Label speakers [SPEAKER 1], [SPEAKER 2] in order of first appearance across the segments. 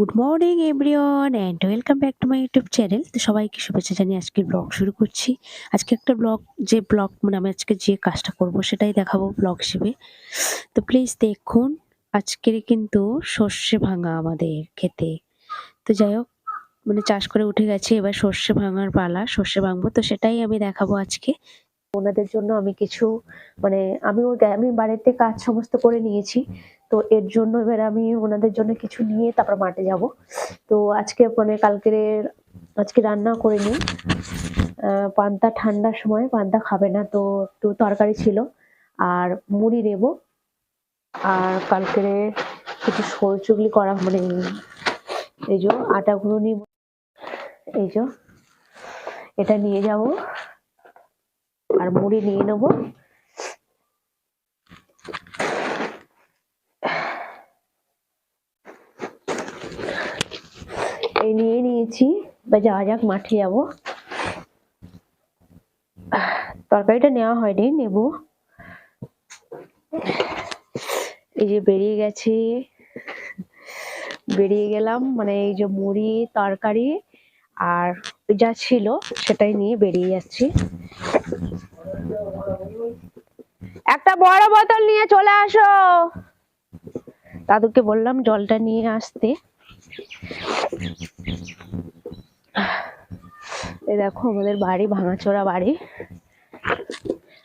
[SPEAKER 1] Good morning everyone and welcome back to my YouTube channel তো সবাইকে শুভেচ্ছা জানিয়ে আজকে ব্লগ শুরু করছি। আজকে একটা ব্লগ যে ব্লগ মানে আমি আজকে যে কাজটা করব সেটাই দেখাবো ব্লগ হিসেবে। তো প্লিজ দেখুন, আজকের কিন্তু সর্ষে ভাঙা আমাদের খেতে। তো যাই হোক মানে চাষ করে উঠে গেছে, এবার সর্ষে ভাঙার পালা, সর্ষে ভাঙবো, তো সেটাই আমি দেখাবো আজকে। ওনাদের জন্য আমি কিছু মানে আমি ওর আমি বাড়িতে কাজ সমস্ত করে নিয়েছি। তো এর জন্য এবার আমি ওনাদের জন্য কিছু নিয়ে তারপর মাঠে যাব। তো আজকে মানে কালকের, আজকে রান্না করে নিই। পান্তা ঠান্ডার সময় পান্তা খাবে না, তো একটু তরকারি ছিল। আর মুড়ি নেব। আর কালকের কিছু সরু চুগলি করা মানে এই যে আটা গুঁড়ো নিব। এই যে, এটা নিয়ে যাব। আর মুড়ি নিয়ে নেব। এই নিয়ে নিয়েছি বা যাওয়া যাক মাঠে যাব। তরকারিটা নেওয়া হয়নি, নেব। এই যে বেরিয়ে গেছে, বেরিয়ে গেলাম মানে এই যে মুড়ি, তরকারি আর যা ছিল সেটাই নিয়ে বেরিয়ে যাচ্ছি। একটা বড় বোতল নিয়ে চলে আসো। দাদুকে বললাম জলটা নিয়ে আসতে। এই দেখো আমাদের বাড়ি, ভাঙাচোরা বাড়ি।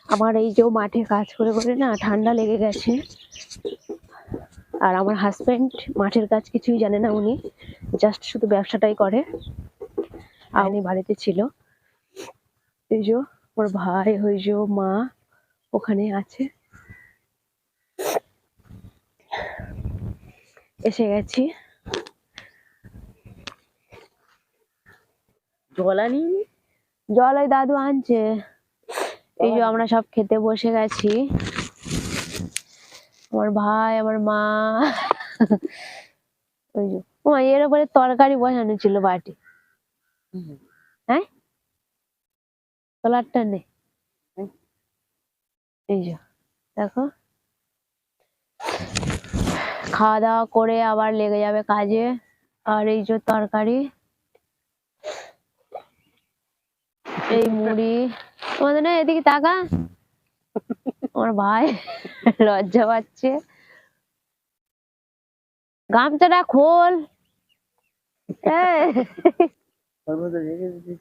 [SPEAKER 1] আমার এই যে মাঠে কাজ করে করে না ঠান্ডা লেগে গেছে। আর আমার হাজবেন্ড মাঠের কাজ কিছুই জানে না উনি। জাস্ট শুধু ব্যবসাটাই করে। আর উনি বাড়িতে ছিল। এই যে ওর ভাই ওই যে মা ওখানে আছে। এসে গেছি।
[SPEAKER 2] জল আনিনি
[SPEAKER 1] জল ওই দাদু আনছে। এই যে আমরা সব খেতে বসে গেছি। আমার ভাই আমার মা। ওই যে এর উপরে তরকারি বসানো ছিল বাটি। হ্যাঁ? তোলারটা নে। এই যে দেখো। খাওয়া দাওয়া করে আবার লেগে যাবে কাজে। আর এই যে তরকারি। এই মুড়ি। তোমাদের না এদিকে তাকা। আমার ভাই লজ্জা পাচ্ছে। গামছাটা খোল। এই,
[SPEAKER 2] ওর মধ্যে রেখে দিচ্ছি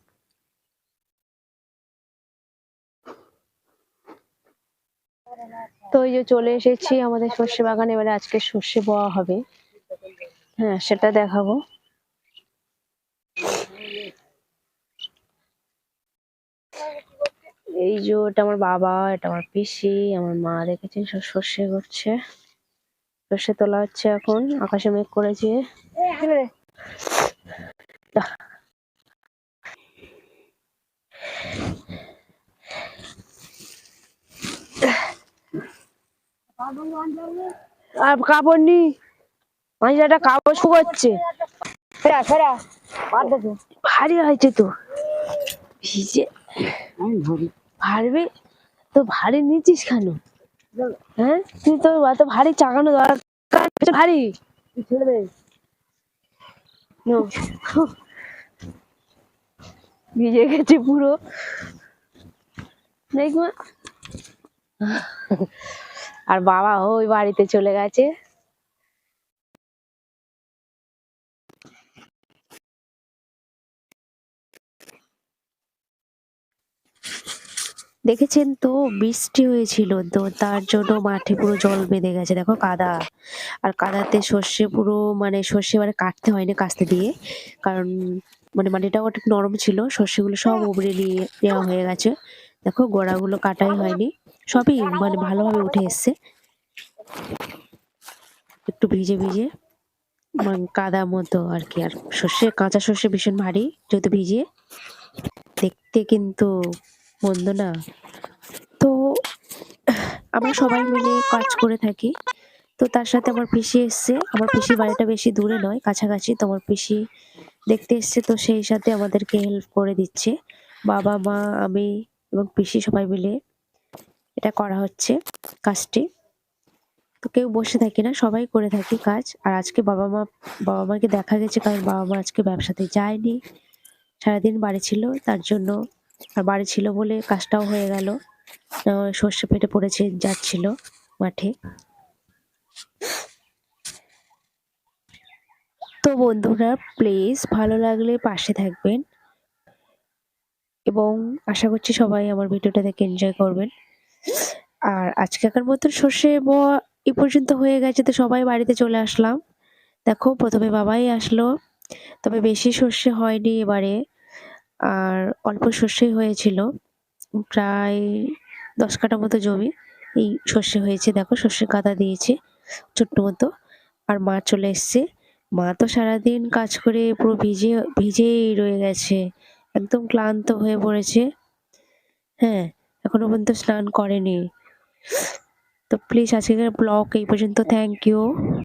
[SPEAKER 1] তো এই যে চলে এসেছি আমাদের সর্ষে বাগানে, এবারে আজকে সর্ষে বওয়া হবে। হ্যাঁ সেটা দেখাবো। এই যে এটা আমার বাবা, এটা আমার পিসি, আমার মা দেখেছেন সব সর্ষে করছে। সর্ষে তোলা হচ্ছে এখন, আকাশে মেঘ করেছে। আর কাপড় নি। আমি একটা কাপড় শুকাচ্ছে। ভারী হয়েছে তো। ভিজে। ভারবে? তো ভারী নিচ্ছিস কেন? হ্যাঁ? তুই তো এত ভারী চাকানো দরকার। ভারী। ভিজে গেছে পুরো। দেখবা আর বাবা ওই বাড়িতে চলে গেছে। দেখেছেন তো, বৃষ্টি হয়েছিল তো, তার জন্য মাঠে পুরো জল বেঁধে গেছে, দেখো কাদা। আর কাদাতে সর্ষে পুরো মানে সর্ষে মানে কাটতে হয়নি কাস্তে দিয়ে, কারণ মানে মাটিটাও একটু নরম ছিল, সর্ষেগুলো সব উবড়ে নিয়ে নেওয়া হয়ে গেছে। দেখো গোড়াগুলো কাটাই হয়নি। সবই মানে ভালোভাবে উঠে এসছে। একটু ভিজে ভিজে মানে কাদা মতো আর কি। আর সর্ষে, কাঁচা সর্ষে ভীষণ ভারী, যেহেতু ভিজে দেখতে কিন্তু মন্দ না। তো আমরা সবাই মিলে কাজ করে থাকি। তো তার সাথে আমার পিসি এসছে। আমার পিসির বাড়িটা বেশি দূরে নয়, কাছাকাছি। তো আমার পিসি দেখতে এসছে, তো সেই সাথে আমাদেরকে হেল্প করে দিচ্ছে। বাবা, মা, আমি এবং পিসি সবাই মিলে এটা করা হচ্ছে কাজটি। তো কেউ বসে থাকি না, সবাই করে থাকি কাজ। আর আজকে বাবা মা, বাবা মাকে দেখা গেছে কারণ বাবা মা আজকে ব্যবসাতে যায়নি। সারাদিন বাড়ি ছিল, তার জন্য আর বাড়ি ছিল বলে কাজটাও হয়ে গেল। সর্ষে পেটে পড়েছে, যাচ্ছিল মাঠে। তো বন্ধুরা প্লিজ ভালো লাগলে পাশে থাকবেন। এবং আশা করছি সবাই আমার ভিডিওটা দেখে এনজয় করবেন। আর আজকেকার মতন সর্ষে এ পর্যন্ত হয়ে গেছে, তো সবাই বাড়িতে চলে আসলাম। দেখো, প্রথমে বাবাই আসলো, তবে বেশি সর্ষে হয়নি এবারে। আর অল্প সর্ষেই হয়েছিল, প্রায় দশ কাঠা মতো জমি এই সর্ষে হয়েছে। দেখো সর্ষে কাদা দিয়েছে ছোট্ট মতো, আর মা চলে এসছে। মা তো সারাদিন কাজ করে পুরো ভিজে, ভিজেই রয়ে গেছে, একদম ক্লান্ত হয়ে পড়েছে। হ্যাঁ এখনও পর্যন্ত স্নান করেনি। তো প্লিজ আজকের ব্লগ এই পর্যন্ত। Thank you